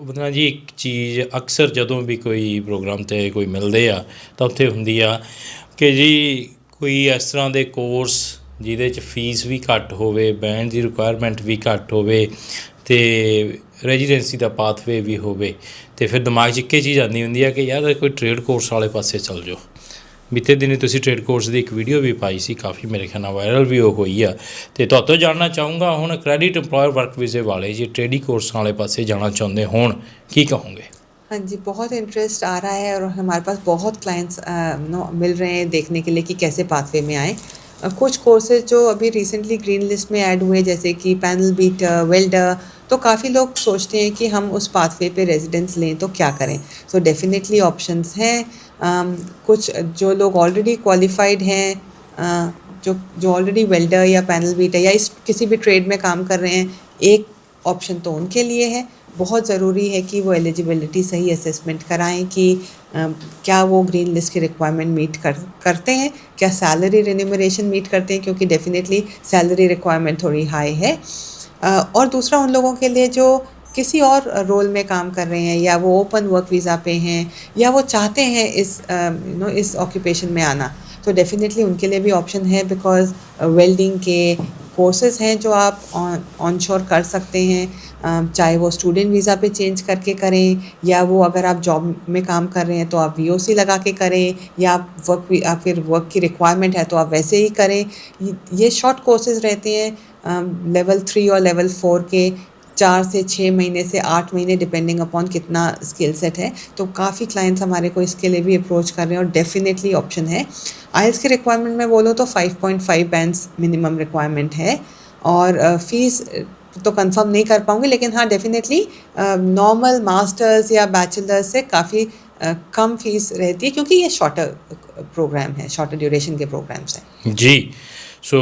ਬੰਦਾ ਜੀ, ਇੱਕ ਚੀਜ਼ ਅਕਸਰ ਜਦੋਂ ਵੀ ਕੋਈ ਪ੍ਰੋਗਰਾਮ ਤੇ ਕੋਈ ਮਿਲਦੇ ਆ, ਤਾਂ ਉੱਥੇ ਹੁੰਦੀ ਆ ਕਿ ਜੀ ਕੋਈ ਇਸ ਤਰ੍ਹਾਂ ਦੇ ਕੋਰਸ ਜਿਹਦੇ ਚ ਫੀਸ ਵੀ ਘੱਟ ਹੋਵੇ ਬੈਂਡ ਦੀ ਰਿਕੁਆਇਰਮੈਂਟ ਵੀ ਘੱਟ ਹੋਵੇ ਤੇ ਰੈਜ਼ੀਡੈਂਸੀ ਦਾ ਪਾਥਵੇ ਵੀ ਹੋਵੇ, ਤੇ ਫਿਰ ਦਿਮਾਗ 'ਚ ਇੱਕੇ ਚੀਜ਼ ਆਉਂਦੀ ਹੁੰਦੀ ਆ ਕਿ ਯਾਰ, ਕੋਈ ਟ੍ਰੇਡ ਕੋਰਸ ਵਾਲੇ ਪਾਸੇ ਚੱਲ ਜਾਓ। ਬੀਤੇ ਦਿਨੀ ਤੁਸੀਂ ਟ੍ਰੇਡ ਕੋਰਸ ਦੀ ਇੱਕ ਵੀਡੀਓ ਵੀ ਪਾਈ ਸੀ ਕਾਫੀ ਮੇਰੇ ਖਿਆਲ ਨਾਲ ਵਾਇਰਲ ਵੀ ਉਹ ਹੋਈ ਆ ਤੇ ਤੁਹਾਤੋਂ ਜਾਣਨਾ ਚਾਹੂੰਗਾ ਹੁਣ ਕ੍ਰੈਡਿਟ EMPLOYER ਵਰਕ ਵੀਜ਼ੇ ਵਾਲੇ ਜੀ ਟ੍ਰੇਡਿੰਗ ਕੋਰਸਾਂ ਵਾਲੇ ਪਾਸੇ ਜਾਣਾ ਚਾਹੁੰਦੇ ਹੋਣ ਕੀ ਕਹੋਗੇ हाँ जी बहुत इंटरेस्ट आ रहा है और हमारे पास बहुत क्लाइंट्स नो मिल रहे हैं देखने के लिए कि कैसे पाथवे में आए अ, कुछ कोर्सेज जो अभी रिसेंटली ग्रीन लिस्ट में ऐड हुए जैसे कि पैनल बीटर वेल्डर तो काफ़ी लोग सोचते हैं कि हम उस पाथवे पे रेजिडेंस लें तो क्या करें सो डेफिनेटली ऑप्शंस हैं अम, कुछ जो लोग ऑलरेडी क्वालिफाइड हैं जो जो ऑलरेडी वेल्डर या पैनल बीटर या इस किसी भी ट्रेड में काम कर रहे हैं एक ऑप्शन तो उनके लिए है। बहुत ज़रूरी है कि वो एलिजिबिलिटी सही असेसमेंट कराएँ कि अ, क्या वो ग्रीन लिस्ट की रिक्वायरमेंट मीट कर करते हैं क्या सैलरी रिन्यूमरेशन मीट करते हैं क्योंकि डेफिनेटली सैलरी रिक्वायरमेंट थोड़ी हाई है। अ, और दूसरा उन लोगों के लिए जो किसी और रोल में काम कर रहे हैं या वो ओपन वर्क वीज़ा पे हैं या वो चाहते हैं इस यू नो इस ऑक्यूपेशन में आना तो डेफिनेटली उनके लिए भी ऑप्शन है बिकॉज़ वेल्डिंग के कोर्सेज हैं जो आप ऑन शोर कर सकते हैं चाहे वो स्टूडेंट वीज़ा पे चेंज करके करें या वो अगर आप जॉब में काम कर रहे हैं तो आप वीओसी लगा के करें या आप वर्क आप फिर वर्क की रिक्वायरमेंट है तो आप वैसे ही करें। ये शॉर्ट कोर्सेज रहते हैं लेवल थ्री और लेवल फोर के चार से छः महीने से आठ महीने डिपेंडिंग अपॉन कितना स्किल सेट है। तो काफ़ी क्लाइंट्स हमारे को इसके लिए भी अप्रोच कर रहे हैं और डेफिनेटली ऑप्शन है। आइल्स के रिक्वायरमेंट में बोलो तो 5.5 बैंड्स मिनिमम रिक्वायरमेंट है। और फ़ीस तो कंफर्म नहीं कर पाऊँगी, लेकिन हाँ डेफिनेटली नॉर्मल मास्टर्स या बैचलर्स से काफ़ी कम फ़ीस रहती है, क्योंकि ये शॉर्टर प्रोग्राम है शॉर्टर ड्यूरेशन के प्रोग्राम्स हैं। ਜੀ ਸੋ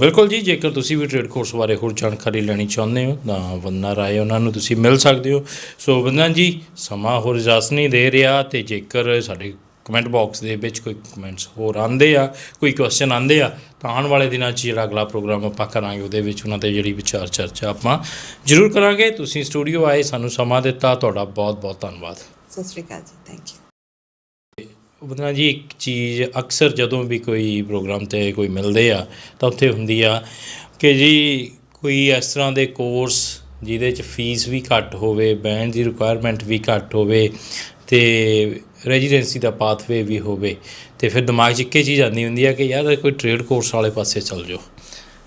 ਬਿਲਕੁਲ ਜੀ, ਜੇਕਰ ਤੁਸੀਂ ਵੀ ਟ੍ਰੇਡ ਕੋਰਸ ਬਾਰੇ ਹੋਰ ਜਾਣਕਾਰੀ ਲੈਣੀ ਚਾਹੁੰਦੇ ਹੋ, ਤਾਂ ਵੰਨਾ ਰਾਏ ਉਹਨਾਂ ਨੂੰ ਤੁਸੀਂ ਮਿਲ ਸਕਦੇ ਹੋ। ਸੋ ਵੰਨਾ ਜੀ, ਸਮਾਂ ਹੋਰ ਇਜਾਜ਼ਤ ਨਹੀਂ ਦੇ ਰਿਹਾ ਤੇ ਜੇਕਰ ਸਾਡੇ ਕਮੈਂਟ ਬਾਕਸ ਦੇ ਵਿੱਚ ਕੋਈ ਕਮੈਂਟਸ ਹੋਰ ਆਉਂਦੇ ਆ, ਕੋਈ ਕੁਐਸਚਨ ਆਉਂਦੇ ਆ, ਤਾਂ ਆਉਣ ਵਾਲੇ ਦਿਨਾਂ 'ਚ ਜਿਹੜਾ ਅਗਲਾ ਪ੍ਰੋਗਰਾਮ ਆਪਾਂ ਕਰਾਂਗੇ, ਉਹਦੇ ਵਿੱਚ ਉਹਨਾਂ ਤੇ ਜਿਹੜੀ ਵਿਚਾਰ ਚਰਚਾ ਆਪਾਂ ਜ਼ਰੂਰ ਕਰਾਂਗੇ। ਤੁਸੀਂ ਸਟੂਡੀਓ ਆਏ, ਸਾਨੂੰ ਸਮਾਂ ਦਿੱਤਾ, ਤੁਹਾਡਾ ਬਹੁਤ ਬਹੁਤ ਧੰਨਵਾਦ। ਸਤਿ ਸ਼੍ਰੀ ਅਕਾਲ ਜੀ ਥੈਂਕ ਯੂ ਬੰਦਾ ਜੀ, ਇੱਕ ਚੀਜ਼ ਅਕਸਰ ਜਦੋਂ ਵੀ ਕੋਈ ਪ੍ਰੋਗਰਾਮ ਤੇ ਕੋਈ ਮਿਲਦੇ ਆ, ਤਾਂ ਉੱਥੇ ਹੁੰਦੀ ਆ ਕਿ ਜੀ, ਕੋਈ ਇਸ ਤਰ੍ਹਾਂ ਦੇ ਕੋਰਸ ਜਿਹਦੇ ਚ ਫੀਸ ਵੀ ਘੱਟ ਹੋਵੇ, ਬੈਂਡ ਦੀ ਰਿਕੁਆਇਰਮੈਂਟ ਵੀ ਘੱਟ ਹੋਵੇ ਤੇ ਰੈਜ਼ੀਡੈਂਸੀ ਦਾ ਪਾਥਵੇ ਵੀ ਹੋਵੇ, ਤੇ ਫਿਰ ਦਿਮਾਗ 'ਚ ਇੱਕੇ ਚੀਜ਼ ਆਉਂਦੀ ਹੁੰਦੀ ਆ ਕਿ ਯਾਰ, ਕੋਈ ਟ੍ਰੇਡ ਕੋਰਸ ਵਾਲੇ ਪਾਸੇ ਚੱਲ ਜਾਓ।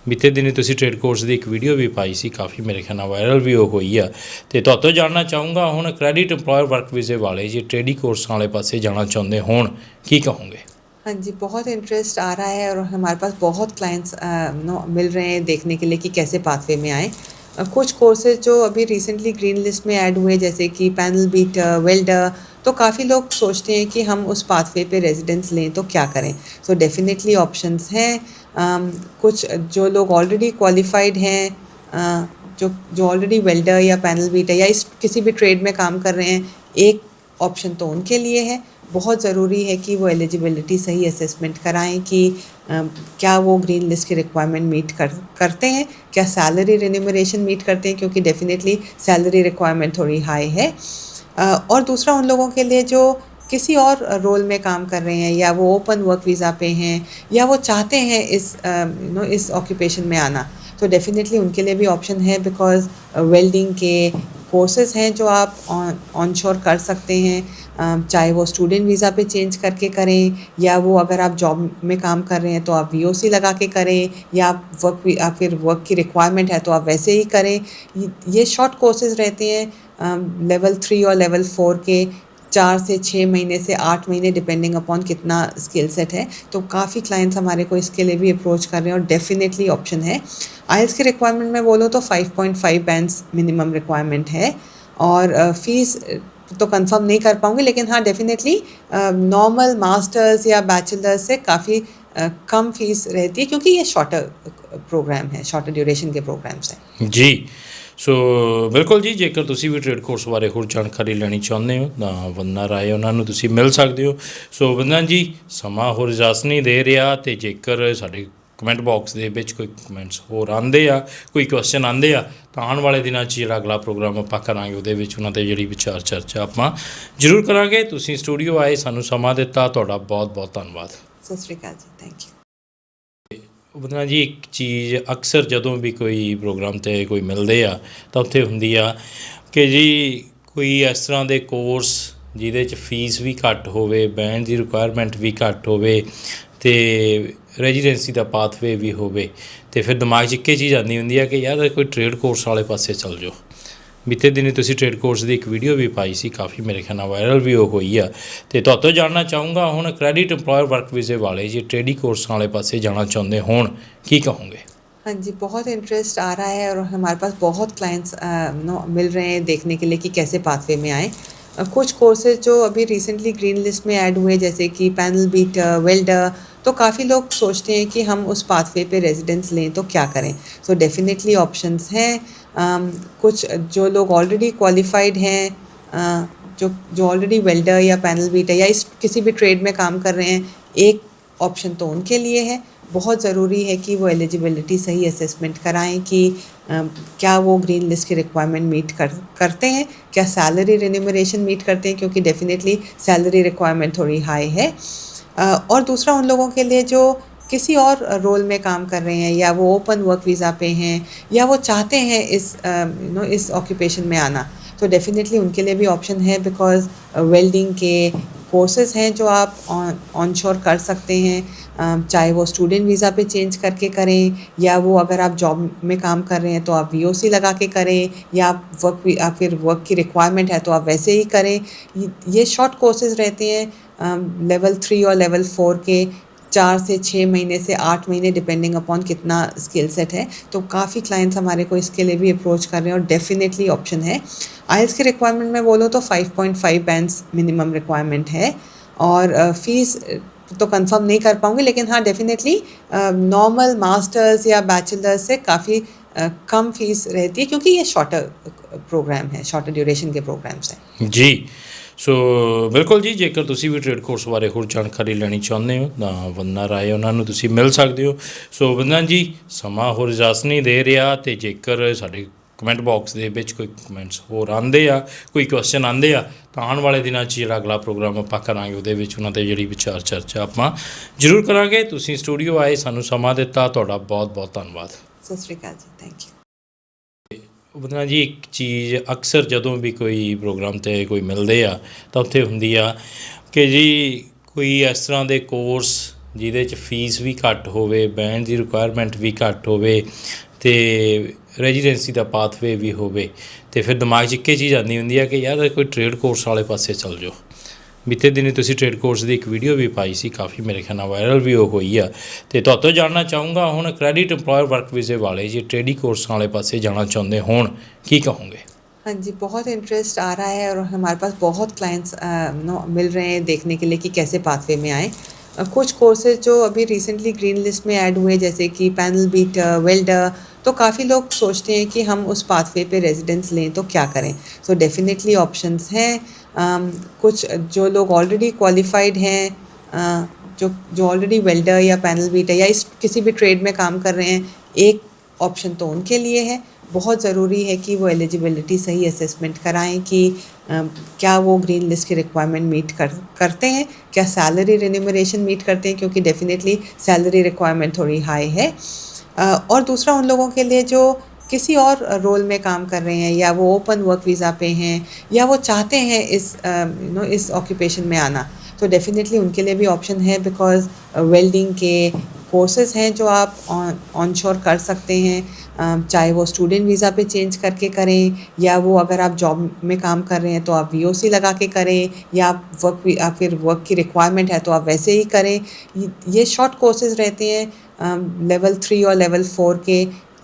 ਬੀਤੇ ਦਿਨੀ ਤੁਸੀਂ ਟ੍ਰੇਡ ਕੋਰਸ ਦੀ ਇੱਕ ਵੀਡੀਓ ਵੀ ਪਾਈ ਸੀ ਕਾਫੀ ਮੇਰੇ ਖਿਆਲ ਨਾਲ ਵਾਇਰਲ ਵੀ ਉਹ ਹੋਈ ਆ ਤੇ ਤੁਹਾਤੋਂ ਜਾਣਨਾ ਚਾਹੂੰਗਾ ਹੁਣ ਕ੍ਰੈਡਿਟ EMPLOYER ਵਰਕ ਵੀਜ਼ੇ ਵਾਲੇ ਜੀ ਟ੍ਰੇਡਿੰਗ ਕੋਰਸਾਂ ਵਾਲੇ ਪਾਸੇ ਜਾਣਾ ਚਾਹੁੰਦੇ ਹੋਣ ਕੀ ਕਹੋਗੇ हाँ जी बहुत इंटरेस्ट आ रहा है और हमारे पास बहुत क्लाइंट्स नो मिल रहे हैं देखने के लिए कि कैसे पाथवे में आए अ, कुछ कोर्सेज जो अभी रिसेंटली ग्रीन लिस्ट में ऐड हुए जैसे कि पैनल बीटर वेल्डर तो काफ़ी लोग सोचते हैं कि हम उस पाथवे पे रेजिडेंस लें तो क्या करें सो डेफिनेटली ऑप्शंस हैं अम, कुछ जो लोग ऑलरेडी क्वालिफाइड हैं जो जो ऑलरेडी वेल्डर या पैनल बीटर या इस किसी भी ट्रेड में काम कर रहे हैं एक ऑप्शन तो उनके लिए है। बहुत ज़रूरी है कि वो एलिजिबिलिटी सही असेसमेंट कराएँ कि अ, क्या वो ग्रीन लिस्ट की रिक्वायरमेंट मीट कर करते हैं क्या सैलरी रिन्यूमरेशन मीट करते हैं क्योंकि डेफिनेटली सैलरी रिक्वायरमेंट थोड़ी हाई है। अ, और दूसरा उन लोगों के लिए जो किसी और रोल में काम कर रहे हैं या वो ओपन वर्क वीज़ा पे हैं या वो चाहते हैं इस यू नो इस ऑक्यूपेशन में आना तो डेफिनेटली उनके लिए भी ऑप्शन है बिकॉज़ वेल्डिंग के कोर्सेज हैं जो आप ऑन शोर कर सकते हैं। चाहे वो स्टूडेंट वीज़ा पे चेंज करके करें या वो अगर आप जॉब में काम कर रहे हैं तो आप वीओसी लगा के करें या आप वर्क आप फिर वर्क की रिक्वायरमेंट है तो आप वैसे ही करें। ये शॉर्ट कोर्सेज रहते हैं लेवल थ्री और लेवल फोर के। चार से छः महीने से आठ महीने डिपेंडिंग अपॉन कितना स्किल सेट है। तो काफ़ी क्लाइंट्स हमारे को इसके लिए भी अप्रोच कर रहे हैं और डेफिनेटली ऑप्शन है। आइल्स की रिक्वायरमेंट में बोलो तो 5.5 बैंड्स मिनिमम रिक्वायरमेंट है। और फ़ीस तो कंफर्म नहीं कर पाऊँगी, लेकिन हाँ डेफिनेटली नॉर्मल मास्टर्स या बैचलर्स से काफ़ी कम फ़ीस रहती है, क्योंकि ये शॉर्टर प्रोग्राम है शॉर्टर ड्यूरेशन के प्रोग्राम्स हैं। ਜੀ ਸੋ ਬਿਲਕੁਲ ਜੀ, ਜੇਕਰ ਤੁਸੀਂ ਵੀ ਟ੍ਰੇਡ ਕੋਰਸ ਬਾਰੇ ਹੋਰ ਜਾਣਕਾਰੀ ਲੈਣੀ ਚਾਹੁੰਦੇ ਹੋ, ਤਾਂ ਵੰਨਾ ਰਾਏ ਉਹਨਾਂ ਨੂੰ ਤੁਸੀਂ ਮਿਲ ਸਕਦੇ ਹੋ। ਸੋ ਵੰਨਾ ਜੀ, ਸਮਾਂ ਹੋਰ ਇਜਾਜ਼ਤ ਨਹੀਂ ਦੇ ਰਿਹਾ ਤੇ ਜੇਕਰ ਸਾਡੇ ਕਮੈਂਟ ਬਾਕਸ ਦੇ ਵਿੱਚ ਕੋਈ ਕਮੈਂਟਸ ਹੋਰ ਆਉਂਦੇ ਆ, ਕੋਈ ਕੁਐਸਚਨ ਆਉਂਦੇ ਆ, ਤਾਂ ਆਉਣ ਵਾਲੇ ਦਿਨਾਂ 'ਚ ਜਿਹੜਾ ਅਗਲਾ ਪ੍ਰੋਗਰਾਮ ਆਪਾਂ ਕਰਾਂਗੇ, ਉਹਦੇ ਵਿੱਚ ਉਹਨਾਂ ਤੇ ਜਿਹੜੀ ਵਿਚਾਰ ਚਰਚਾ ਆਪਾਂ ਜ਼ਰੂਰ ਕਰਾਂਗੇ। ਤੁਸੀਂ ਸਟੂਡੀਓ ਆਏ, ਸਾਨੂੰ ਸਮਾਂ ਦਿੱਤਾ, ਤੁਹਾਡਾ ਬਹੁਤ ਬਹੁਤ ਧੰਨਵਾਦ। ਸਤਿ ਸ਼੍ਰੀ ਅਕਾਲ ਜੀ ਥੈਂਕ ਯੂ ਉਹਦਾ ਜੀ, ਇੱਕ ਚੀਜ਼ ਅਕਸਰ ਜਦੋਂ ਵੀ ਕੋਈ ਪ੍ਰੋਗਰਾਮ ਤੇ ਕੋਈ ਮਿਲਦੇ ਆ, ਤਾਂ ਉੱਥੇ ਹੁੰਦੀ ਆ ਕਿ ਜੀ, ਕੋਈ ਇਸ ਤਰ੍ਹਾਂ ਦੇ ਕੋਰਸ ਜਿਹਦੇ ਚ ਫੀਸ ਵੀ ਘੱਟ ਹੋਵੇ ਬੈਂਡ ਦੀ ਰਿਕੁਆਇਰਮੈਂਟ ਵੀ ਘੱਟ ਹੋਵੇ ਤੇ ਰੈਜ਼ੀਡੈਂਸੀ ਦਾ ਪਾਥਵੇ ਵੀ ਹੋਵੇ, ਤੇ ਫਿਰ ਦਿਮਾਗ 'ਚ ਇੱਕੇ ਚੀਜ਼ ਆਉਂਦੀ ਹੁੰਦੀ ਆ ਕਿ ਯਾਰ, ਕੋਈ ਟ੍ਰੇਡ ਕੋਰਸ ਵਾਲੇ ਪਾਸੇ ਚੱਲ ਜਾਓ। ਬੀਤੇ ਦਿਨੀ ਤੁਸੀਂ ਟ੍ਰੇਡ ਕੋਰਸ ਦੀ ਇੱਕ ਵੀਡੀਓ ਵੀ ਪਾਈ ਸੀ ਕਾਫੀ ਮੇਰੇ ਖਿਆਲ ਨਾਲ ਵਾਇਰਲ ਵੀ ਉਹ ਹੋਈ ਆ ਤੇ ਤੁਹਾਤੋਂ ਜਾਣਨਾ ਚਾਹੂੰਗਾ ਹੁਣ ਕ੍ਰੈਡਿਟ EMPLOYER ਵਰਕ ਵੀਜ਼ੇ ਵਾਲੇ ਜੀ ट्रेडी ਕੋਰਸਾਂ ਵਾਲੇ ਪਾਸੇ ਜਾਣਾ ਚਾਹੁੰਦੇ ਹੋਣ ਕੀ ਕਹੋਗੇ हाँ जी बहुत इंटरेस्ट आ रहा है और हमारे पास बहुत क्लाइंट्स नो मिल रहे हैं देखने के लिए कि कैसे पाथवे में आए अ, कुछ कोर्सेज जो अभी रिसेंटली ग्रीन लिस्ट में ऐड हुए जैसे कि पैनल बीट वेल्डर तो काफ़ी लोग सोचते हैं कि हम उस पाथवे पे रेजिडेंस लें तो क्या करें सो डेफिनेटली ऑप्शंस हैं अम, कुछ जो लोग ऑलरेडी क्वालिफाइड हैं जो जो ऑलरेडी वेल्डर या पैनल बीटर या इस किसी भी ट्रेड में काम कर रहे हैं एक ऑप्शन तो उनके लिए है। बहुत ज़रूरी है कि वो एलिजिबिलिटी सही असेसमेंट कराएँ कि अम, क्या वो ग्रीन लिस्ट की रिक्वायरमेंट मीट कर करते हैं क्या सैलरी रिन्यूमरेशन मीट करते हैं क्योंकि डेफिनेटली सैलरी रिक्वायरमेंट थोड़ी हाई है। अ, और दूसरा उन लोगों के लिए जो किसी और रोल में काम कर रहे हैं या वो ओपन वर्क वीज़ा पे हैं या वो चाहते हैं इस यू नो इस ऑक्यूपेशन में आना तो डेफिनेटली उनके लिए भी ऑप्शन है बिकॉज़ वेल्डिंग के कोर्सेज हैं जो आप ऑन शोर कर सकते हैं चाहे वो स्टूडेंट वीज़ा पे चेंज करके करें या वो अगर आप जॉब में काम कर रहे हैं तो आप वीओसी लगा के करें या आप वर्क आप फिर वर्क की रिक्वायरमेंट है तो आप वैसे ही करें। ये शॉर्ट कोर्सेज रहते हैं लेवल थ्री और लेवल फोर के चार से छः महीने से आठ महीने डिपेंडिंग अपॉन कितना स्किल सेट है। तो काफ़ी क्लाइंट्स हमारे को इसके लिए भी अप्रोच कर रहे हैं और डेफिनेटली ऑप्शन है। आइल्स के रिक्वायरमेंट में बोलो तो 5.5 बैंड्स मिनिमम रिक्वायरमेंट है। और फ़ीस तो कंफर्म नहीं कर पाऊँगी, लेकिन हाँ डेफिनेटली नॉर्मल मास्टर्स या बैचलर्स से काफ़ी कम फ़ीस रहती है, क्योंकि ये शॉर्टर प्रोग्राम है शॉर्टर ड्यूरेशन के प्रोग्राम्स हैं। ਜੀ ਸੋ ਬਿਲਕੁਲ ਜੀ, ਜੇਕਰ ਤੁਸੀਂ ਵੀ ਟ੍ਰੇਡ ਕੋਰਸ ਬਾਰੇ ਹੋਰ ਜਾਣਕਾਰੀ ਲੈਣੀ ਚਾਹੁੰਦੇ ਹੋ, ਤਾਂ ਵੰਨਾ ਰਾਏ ਉਹਨਾਂ ਨੂੰ ਤੁਸੀਂ ਮਿਲ ਸਕਦੇ ਹੋ। ਸੋ ਵੰਨਾ ਜੀ, ਸਮਾਂ ਹੋਰ ਇਜਾਜ਼ਤ ਨਹੀਂ ਦੇ ਰਿਹਾ ਤੇ ਜੇਕਰ ਸਾਡੇ ਕਮੈਂਟ ਬਾਕਸ ਦੇ ਵਿੱਚ ਕੋਈ ਕਮੈਂਟਸ ਹੋਰ ਆਉਂਦੇ ਆ, ਕੋਈ ਕੁਐਸਚਨ ਆਉਂਦੇ ਆ, ਤਾਂ ਆਉਣ ਵਾਲੇ ਦਿਨਾਂ 'ਚ ਜਿਹੜਾ ਅਗਲਾ ਪ੍ਰੋਗਰਾਮ ਆਪਾਂ ਕਰਾਂਗੇ, ਉਹਦੇ ਵਿੱਚ ਉਹਨਾਂ ਤੇ ਜਿਹੜੀ ਵਿਚਾਰ ਚਰਚਾ ਆਪਾਂ ਜ਼ਰੂਰ ਕਰਾਂਗੇ। ਤੁਸੀਂ ਸਟੂਡੀਓ ਆਏ, ਸਾਨੂੰ ਸਮਾਂ ਦਿੱਤਾ, ਤੁਹਾਡਾ ਬਹੁਤ ਬਹੁਤ ਧੰਨਵਾਦ। ਸਤਿ ਸ਼੍ਰੀ ਅਕਾਲ ਜੀ ਥੈਂਕ ਯੂ ਉਹਦਾ ਜੀ, ਇੱਕ ਚੀਜ਼ ਅਕਸਰ ਜਦੋਂ ਵੀ ਕੋਈ ਪ੍ਰੋਗਰਾਮ ਤੇ ਕੋਈ ਮਿਲਦੇ ਆ, ਤਾਂ ਉੱਥੇ ਹੁੰਦੀ ਆ ਕਿ ਜੀ, ਕੋਈ ਇਸ ਤਰ੍ਹਾਂ ਦੇ ਕੋਰਸ ਜਿਹਦੇ ਚ ਫੀਸ ਵੀ ਘੱਟ ਹੋਵੇ, ਬੈਂਡ ਦੀ ਰਿਕੁਆਇਰਮੈਂਟ ਵੀ ਘੱਟ ਹੋਵੇ ਤੇ ਰੈਜ਼ੀਡੈਂਸੀ ਦਾ ਪਾਥਵੇ ਵੀ ਹੋਵੇ, ਤੇ ਫਿਰ ਦਿਮਾਗ 'ਚ ਇੱਕੇ ਚੀਜ਼ ਆਉਂਦੀ ਹੁੰਦੀ ਆ ਕਿ ਯਾਰ, ਕੋਈ ਟ੍ਰੇਡ ਕੋਰਸ ਵਾਲੇ ਪਾਸੇ ਚੱਲ ਜਾਓ। ਬੀਤੇ ਦਿਨੀ ਤੁਸੀਂ ਟ੍ਰੇਡ ਕੋਰਸ ਦੀ ਇੱਕ ਵੀਡੀਓ ਵੀ ਪਾਈ ਸੀ ਕਾਫੀ ਮੇਰੇ ਖਿਆਲ ਨਾਲ ਵਾਇਰਲ ਵੀ ਉਹ ਹੋਈ ਆ ਤੇ ਤੁਹਾਤੋਂ ਜਾਣਨਾ ਚਾਹੂੰਗਾ ਹੁਣ ਕ੍ਰੈਡਿਟ EMPLOYER ਵਰਕ ਵੀਜ਼ੇ ਵਾਲੇ ਜੀ ट्रेडी ਕੋਰਸਾਂ ਵਾਲੇ ਪਾਸੇ ਜਾਣਾ ਚਾਹੁੰਦੇ ਹੋਣ ਕੀ ਕਹੋਗੇ हाँ जी बहुत इंटरेस्ट आ रहा है और हमारे पास बहुत क्लाइंट्स नो मिल रहे हैं देखने के लिए कि कैसे पाथवे में आए अ, कुछ कोर्सेज जो अभी रिसेंटली ग्रीन लिस्ट में ऐड हुए जैसे कि पैनल बीट वेल्डर तो काफ़ी लोग सोचते हैं कि हम उस पाथवे पे रेजिडेंस लें तो क्या करें सो डेफिनेटली ऑप्शंस हैं अम, कुछ जो लोग ऑलरेडी क्वालिफाइड हैं जो जो ऑलरेडी वेल्डर या पैनल बीटर या इस किसी भी ट्रेड में काम कर रहे हैं एक ऑप्शन तो उनके लिए है। बहुत ज़रूरी है कि वो एलिजिबिलिटी सही असेसमेंट कराएँ कि अम, क्या वो ग्रीन लिस्ट की रिक्वायरमेंट मीट कर करते हैं क्या सैलरी रिन्यूमरेशन मीट करते हैं क्योंकि डेफिनेटली सैलरी रिक्वायरमेंट थोड़ी हाई है। अ, और दूसरा उन लोगों के लिए जो किसी और रोल में काम कर रहे हैं या वो ओपन वर्क वीज़ा पे हैं या वो चाहते हैं इस यू नो इस ऑक्यूपेशन में आना तो डेफिनेटली उनके लिए भी ऑप्शन है बिकॉज़ वेल्डिंग के कोर्सेज हैं जो आप ऑन शोर कर सकते हैं। चाहे वो स्टूडेंट वीज़ा पे चेंज करके करें या वो अगर आप जॉब में काम कर रहे हैं तो आप वीओसी लगा के करें या आप वर्क आप फिर वर्क की रिक्वायरमेंट है तो आप वैसे ही करें। ये शॉर्ट कोर्सेज रहते हैं लेवल थ्री और लेवल फोर के।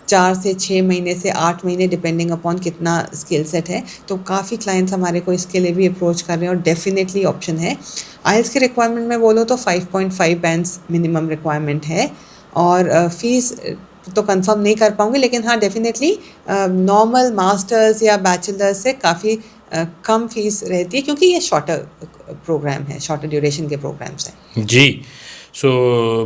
चार से छः महीने से आठ महीने डिपेंडिंग अपॉन कितना स्किल सेट है। तो काफ़ी क्लाइंट्स हमारे को इसके लिए भी अप्रोच कर रहे हैं और डेफिनेटली ऑप्शन है। आइल्स के रिक्वायरमेंट में बोलो तो 5.5 बैंड्स मिनिमम रिक्वायरमेंट है। और फ़ीस तो कंफर्म नहीं कर पाऊँगी, लेकिन हाँ डेफिनेटली नॉर्मल मास्टर्स या बैचलर्स से काफ़ी कम फ़ीस रहती है, क्योंकि ये शॉर्टर प्रोग्राम है शॉर्टर ड्यूरेशन के प्रोग्राम्स हैं। ਜੀ ਸੋ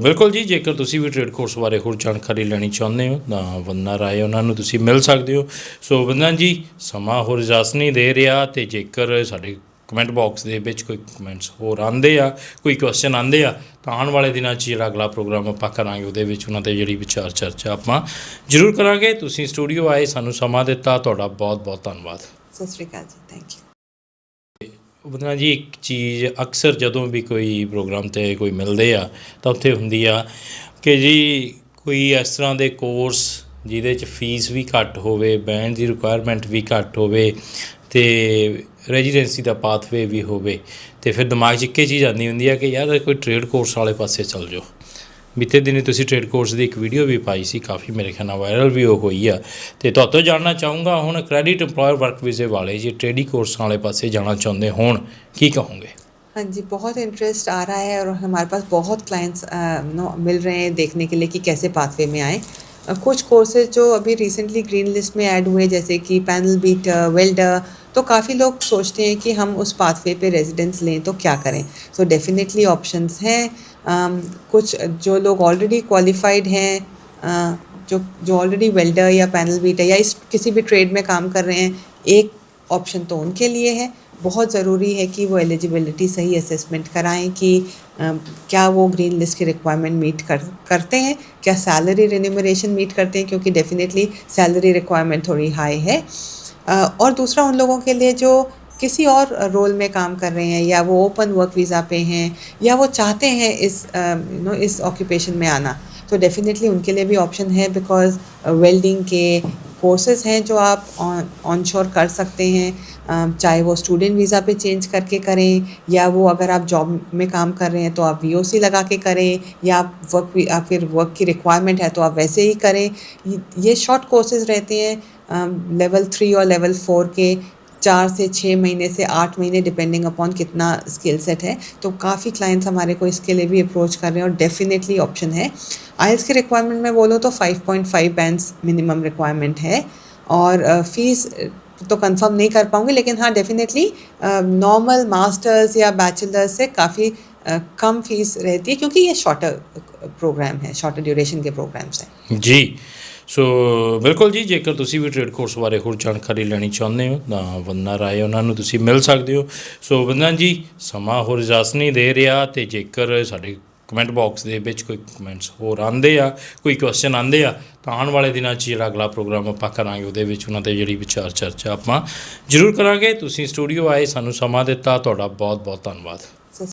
ਬਿਲਕੁਲ ਜੀ, ਜੇਕਰ ਤੁਸੀਂ ਵੀ ਟ੍ਰੇਡ ਕੋਰਸ ਬਾਰੇ ਹੋਰ ਜਾਣਕਾਰੀ ਲੈਣੀ ਚਾਹੁੰਦੇ ਹੋ, ਤਾਂ ਵੰਨਾ ਰਾਏ ਉਹਨਾਂ ਨੂੰ ਤੁਸੀਂ ਮਿਲ ਸਕਦੇ ਹੋ। ਸੋ ਵੰਨਾ ਜੀ, ਸਮਾਂ ਹੋਰ ਇਜਾਜ਼ਤ ਨਹੀਂ ਦੇ ਰਿਹਾ ਤੇ ਜੇਕਰ ਸਾਡੇ ਕਮੈਂਟ ਬਾਕਸ ਦੇ ਵਿੱਚ ਕੋਈ ਕਮੈਂਟਸ ਹੋਰ ਆਉਂਦੇ ਆ, ਕੋਈ ਕੁਐਸਚਨ ਆਉਂਦੇ ਆ, ਤਾਂ ਆਉਣ ਵਾਲੇ ਦਿਨਾਂ 'ਚ ਜਿਹੜਾ ਅਗਲਾ ਪ੍ਰੋਗਰਾਮ ਆਪਾਂ ਕਰਾਂਗੇ, ਉਹਦੇ ਵਿੱਚ ਉਹਨਾਂ ਤੇ ਜਿਹੜੀ ਵਿਚਾਰ ਚਰਚਾ ਆਪਾਂ ਜ਼ਰੂਰ ਕਰਾਂਗੇ। ਤੁਸੀਂ ਸਟੂਡੀਓ ਆਏ, ਸਾਨੂੰ ਸਮਾਂ ਦਿੱਤਾ, ਤੁਹਾਡਾ ਬਹੁਤ ਬਹੁਤ ਧੰਨਵਾਦ। ਸਤਿ ਸ਼੍ਰੀ ਅਕਾਲ ਜੀ ਥੈਂਕ ਯੂ ਉਹਦਾ ਜੀ, ਇੱਕ ਚੀਜ਼ ਅਕਸਰ ਜਦੋਂ ਵੀ ਕੋਈ ਪ੍ਰੋਗਰਾਮ ਤੇ ਕੋਈ ਮਿਲਦੇ ਆ, ਤਾਂ ਉੱਥੇ ਹੁੰਦੀ ਆ ਕਿ ਜੀ, ਕੋਈ ਇਸ ਤਰ੍ਹਾਂ ਦੇ ਕੋਰਸ ਜਿਹਦੇ ਚ ਫੀਸ ਵੀ ਘੱਟ ਹੋਵੇ ਬੈਂਡ ਦੀ ਰਿਕੁਆਇਰਮੈਂਟ ਵੀ ਘੱਟ ਹੋਵੇ ਤੇ ਰੈਜ਼ੀਡੈਂਸੀ ਦਾ ਪਾਥਵੇ ਵੀ ਹੋਵੇ, ਤੇ ਫਿਰ ਦਿਮਾਗ 'ਚ ਇੱਕੇ ਚੀਜ਼ ਆਉਂਦੀ ਹੁੰਦੀ ਆ ਕਿ ਯਾਰ, ਕੋਈ ਟ੍ਰੇਡ ਕੋਰਸ ਵਾਲੇ ਪਾਸੇ ਚੱਲ ਜਾਓ। ਬੀਤੇ ਦਿਨੀ ਤੁਸੀਂ ਟ੍ਰੇਡ ਕੋਰਸ ਦੀ ਇੱਕ ਵੀਡੀਓ ਵੀ ਪਾਈ ਸੀ ਕਾਫੀ ਮੇਰੇ ਖਿਆਲ ਨਾਲ ਵਾਇਰਲ ਵੀ ਉਹ ਹੋਈ ਆ ਤੇ ਤੁਹਾਤੋਂ ਜਾਣਨਾ ਚਾਹੂੰਗਾ ਹੁਣ ਕ੍ਰੈਡਿਟ EMPLOYER ਵਰਕ ਵੀਜ਼ੇ ਵਾਲੇ ਜੀ ट्रेडी ਕੋਰਸਾਂ ਵਾਲੇ ਪਾਸੇ ਜਾਣਾ ਚਾਹੁੰਦੇ ਹੋਣ ਕੀ ਕਹੋਗੇ हाँ जी बहुत इंटरेस्ट आ रहा है और हमारे पास बहुत क्लाइंट्स नो मिल रहे हैं देखने के लिए कि कैसे पाथवे में आए अ, कुछ कोर्सेज जो अभी रिसेंटली ग्रीन लिस्ट में ऐड हुए जैसे कि पैनल बीट वेल्डर तो काफ़ी लोग सोचते हैं कि हम उस पाथवे पे रेजिडेंस लें तो क्या करें सो डेफिनेटली ऑप्शंस हैं अम, कुछ जो लोग ऑलरेडी क्वालिफाइड हैं जो जो ऑलरेडी वेल्डर या पैनल बीटर या इस किसी भी ट्रेड में काम कर रहे हैं एक ऑप्शन तो उनके लिए है। बहुत ज़रूरी है कि वो एलिजिबिलिटी सही असेसमेंट कराएँ कि अम, क्या वो ग्रीन लिस्ट की रिक्वायरमेंट मीट कर करते हैं क्या सैलरी रिन्यूमरेशन मीट करते हैं क्योंकि डेफिनेटली सैलरी रिक्वायरमेंट थोड़ी हाई है। अ, और दूसरा उन लोगों के लिए जो किसी और रोल में काम कर रहे हैं या वो ओपन वर्क वीज़ा पे हैं या वो चाहते हैं इस यू नो इस ऑक्यूपेशन में आना तो डेफिनेटली उनके लिए भी ऑप्शन है बिकॉज़ वेल्डिंग के कोर्सेज हैं जो आप ऑन शोर कर सकते हैं। चाहे वो स्टूडेंट वीज़ा पे चेंज करके करें या वो अगर आप जॉब में काम कर रहे हैं तो आप वीओसी लगा के करें या आप वर्क आप फिर वर्क की रिक्वायरमेंट है तो आप वैसे ही करें। ये शॉर्ट कोर्सेज रहते हैं लेवल थ्री और लेवल फोर के। चार से छः महीने से आठ महीने डिपेंडिंग अपॉन कितना स्किल सेट है। तो काफ़ी क्लाइंट्स हमारे को इसके लिए भी अप्रोच कर रहे हैं और डेफिनेटली ऑप्शन है। आइल्स के रिक्वायरमेंट में बोलो तो 5.5 बैंड्स मिनिमम रिक्वायरमेंट है। और फ़ीस तो कंफर्म नहीं कर पाऊँगी, लेकिन हाँ डेफिनेटली नॉर्मल मास्टर्स या बैचलर्स से काफ़ी कम फ़ीस रहती है, क्योंकि ये शॉर्टर प्रोग्राम है शॉर्टर ड्यूरेशन के प्रोग्राम्स हैं। ਜੀ ਸੋ ਬਿਲਕੁਲ ਜੀ, ਜੇਕਰ ਤੁਸੀਂ ਵੀ ਟ੍ਰੇਡ ਕੋਰਸ ਬਾਰੇ ਹੋਰ ਜਾਣਕਾਰੀ ਲੈਣੀ ਚਾਹੁੰਦੇ ਹੋ, ਤਾਂ ਵੰਨਾ ਰਾਏ ਉਹਨਾਂ ਨੂੰ ਤੁਸੀਂ ਮਿਲ ਸਕਦੇ ਹੋ। ਸੋ ਵੰਨਾ ਜੀ, ਸਮਾਂ ਹੋਰ ਇਜਾਜ਼ਤ ਨਹੀਂ ਦੇ ਰਿਹਾ ਤੇ ਜੇਕਰ ਸਾਡੇ ਕਮੈਂਟ ਬਾਕਸ ਦੇ ਵਿੱਚ ਕੋਈ ਕਮੈਂਟਸ ਹੋਰ ਆਉਂਦੇ ਆ, ਕੋਈ ਕੁਐਸਚਨ ਆਉਂਦੇ ਆ, ਤਾਂ ਆਉਣ ਵਾਲੇ ਦਿਨਾਂ 'ਚ ਜਿਹੜਾ ਅਗਲਾ ਪ੍ਰੋਗਰਾਮ ਆਪਾਂ ਕਰਾਂਗੇ, ਉਹਦੇ ਵਿੱਚ ਉਹਨਾਂ ਤੇ ਜਿਹੜੀ ਵਿਚਾਰ ਚਰਚਾ ਆਪਾਂ ਜ਼ਰੂਰ ਕਰਾਂਗੇ। ਤੁਸੀਂ ਸਟੂਡੀਓ ਆਏ, ਸਾਨੂੰ ਸਮਾਂ ਦਿੱਤਾ, ਤੁਹਾਡਾ ਬਹੁਤ ਬਹੁਤ ਧੰਨਵਾਦ।